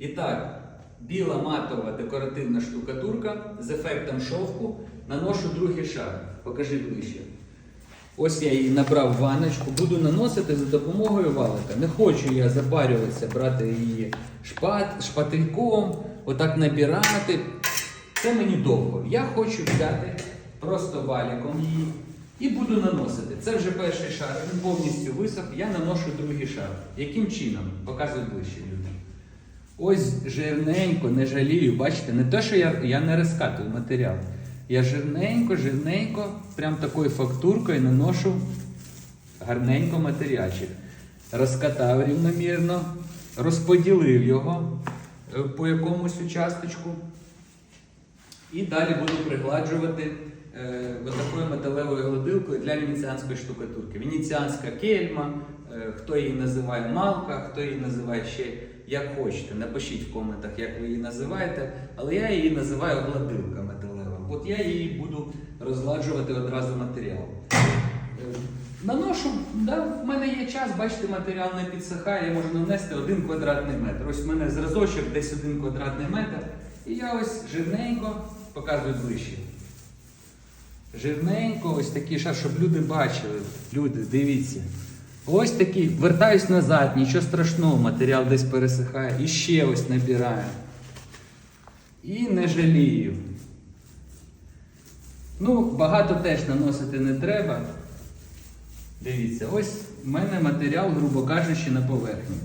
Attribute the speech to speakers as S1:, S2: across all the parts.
S1: І так, біла матова декоративна штукатурка з ефектом шовку. Наношу другий шар. Покажи ближче. Ось я її набрав в ванночку, буду наносити за допомогою валика. Не хочу я запарюватися, брати її шпат, шпательком, отак набирати. Це мені довго. Я хочу взяти просто валіком її і буду наносити. Це вже перший шар, він повністю висох, я наношу другий шар. Яким чином? Показую ближче люди. Ось жирненько, не жалію, бачите, не те, що я, я не розкатую матеріал. Я жирненько, жирненько, прям такою фактуркою наношу гарненько матеріальчик. Розкатав рівномірно, розподілив його е, по якомусь участочку. І далі буду пригладжувати е, такою металевою гладилкою для венеціанської штукатурки. Венеціанська кельма, е, хто її називає малка, хто її називає ще як хочете. Напишіть в коментах, як ви її називаєте, але я її називаю гладилка металева. От я її буду розгладжувати одразу матеріал. Е, Наношу, да, в мене є час, бачите, матеріал не підсихає, я можу нанести один квадратний метр. Ось в мене зразочок десь один квадратний метр. І я ось жирненько показую ближче. Жирненько, ось шар, щоб люди бачили. Люди, дивіться. Ось такий, вертаюсь назад, нічого страшного, матеріал десь пересихає. І ще ось набираю. І не жалію. Ну, багато теж наносити не треба. Дивіться, ось в мене матеріал, грубо кажучи, на поверхні.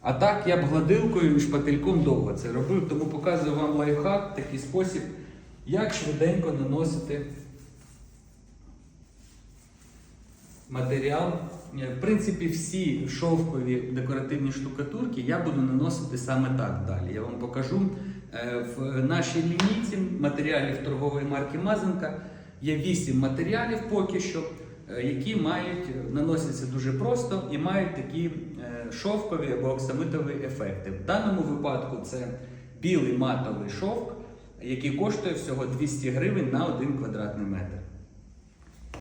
S1: А так я б гладилкою і шпательком довго це робив, тому показую вам лайфхак, такий спосіб, як швиденько наносити матеріал. Е, В принципі, всі шовкові декоративні штукатурки я буду наносити саме так далі. Я вам покажу. Е, В нашій лінійці матеріалів торгової марки Мазенка є 8 матеріалів поки що, е, які мають наносяться дуже просто і мають такі шовкові або оксамитові ефекти. В даному випадку це білий матовий шовк, який коштує всього 200 гривень на 1 квадратний метр.